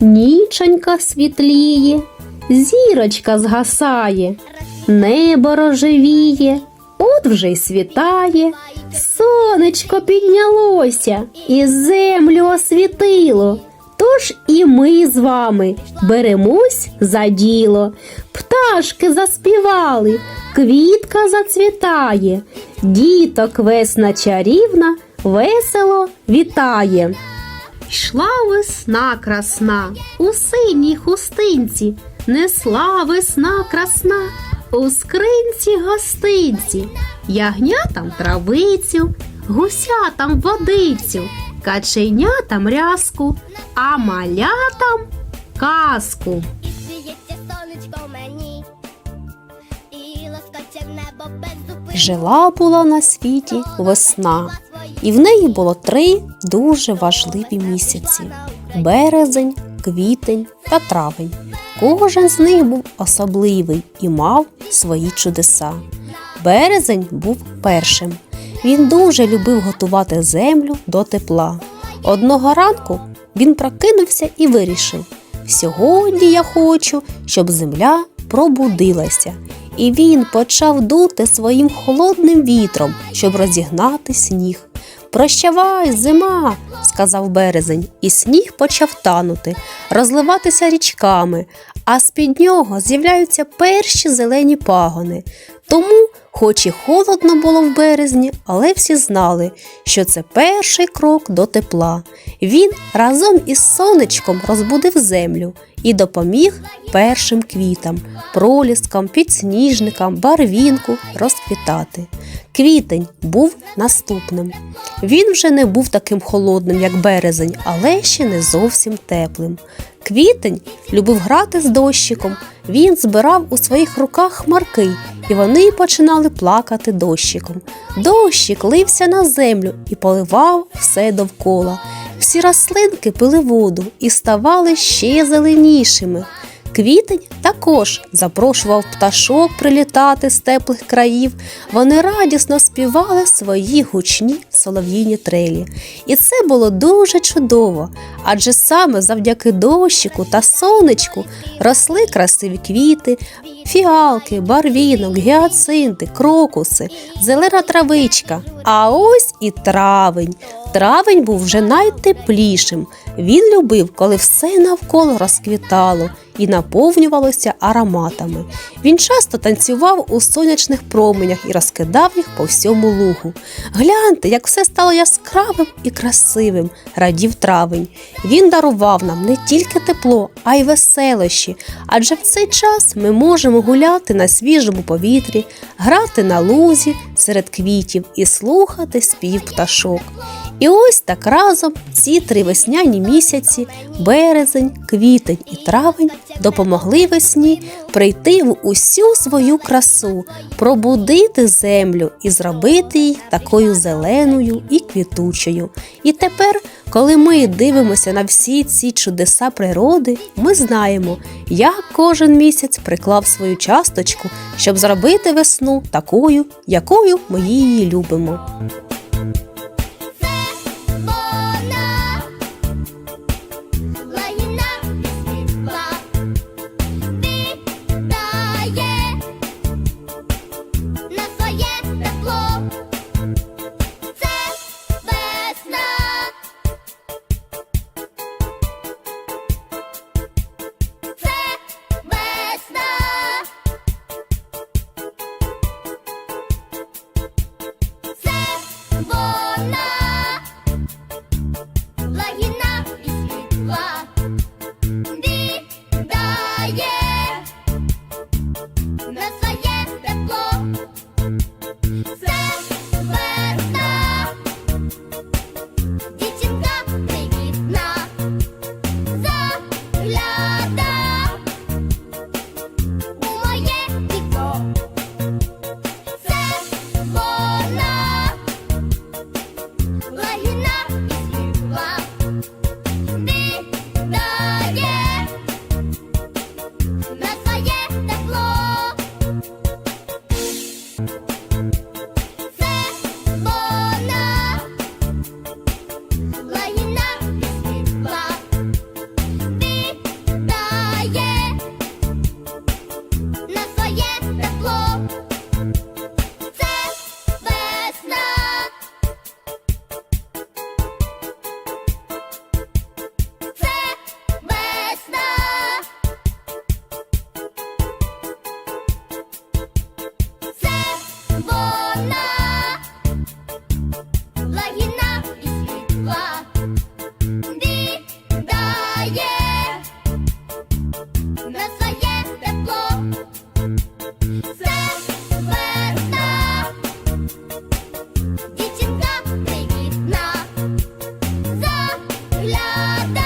Нічонька світліє, зірочка згасає, небо рожевіє, от вже й світає, сонечко піднялося і землю освітило. Тож і ми з вами беремось за діло. Пташки заспівали, квітка зацвітає, діток весна чарівна весело вітає. Йшла весна красна у синій хустинці, несла весна красна у скринці гостинці, ягнятам травицю, гусятам водицю, каченятам рязку, а малятам казку. Жила була на світі весна, і в неї було три дуже важливі місяці: березень, квітень та травень. Кожен з них був особливий і мав свої чудеса. Березень був першим. Він дуже любив готувати землю до тепла. Одного ранку він прокинувся і вирішив: сьогодні я хочу, щоб земля пробудилася. І він почав дути своїм холодним вітром, щоб розігнати сніг. Прощавай, зима, сказав березень, і сніг почав танути, розливатися річками, а з-під нього з'являються перші зелені пагони. Тому, хоч і холодно було в березні, але всі знали, що це перший крок до тепла. Він разом із сонечком розбудив землю і допоміг першим квітам, проліскам, підсніжникам, барвінку розквітати. Квітень був наступним. Він вже не був таким холодним, як березень, але ще не зовсім теплим. Квітень любив грати з дощиком. Він збирав у своїх руках хмарки, і вони починали плакати дощиком. Дощик лився на землю і поливав все довкола. Всі рослинки пили воду і ставали ще зеленішими. Квітень також запрошував пташок прилітати з теплих країв. Вони радісно співали свої гучні солов'їні трелі. І це було дуже чудово, адже саме завдяки дощику та сонечку росли красиві квіти, фіалки, барвінок, гіацинти, крокуси, зелена травичка. А ось і травень. Травень був вже найтеплішим. Він любив, коли все навколо розквітало і наповнювалося ароматами. Він часто танцював у сонячних променях і розкидав їх по всьому лугу. Гляньте, як все стало яскравим і красивим, радів травень. Він дарував нам не тільки тепло, а й веселощі, адже в цей час ми можемо гуляти на свіжому повітрі, грати на лузі серед квітів і слухати спів пташок. І ось так разом ці три весняні місяці березень, квітень і травень допомогли весні прийти в усю свою красу, пробудити землю і зробити її такою зеленою і квітучою. І тепер, коли ми дивимося на всі ці чудеса природи, ми знаємо, як кожен місяць приклав свою часточку, щоб зробити весну такою, якою ми її любимо. на своє тепло. Це весна, дівчинка привітна, загляда.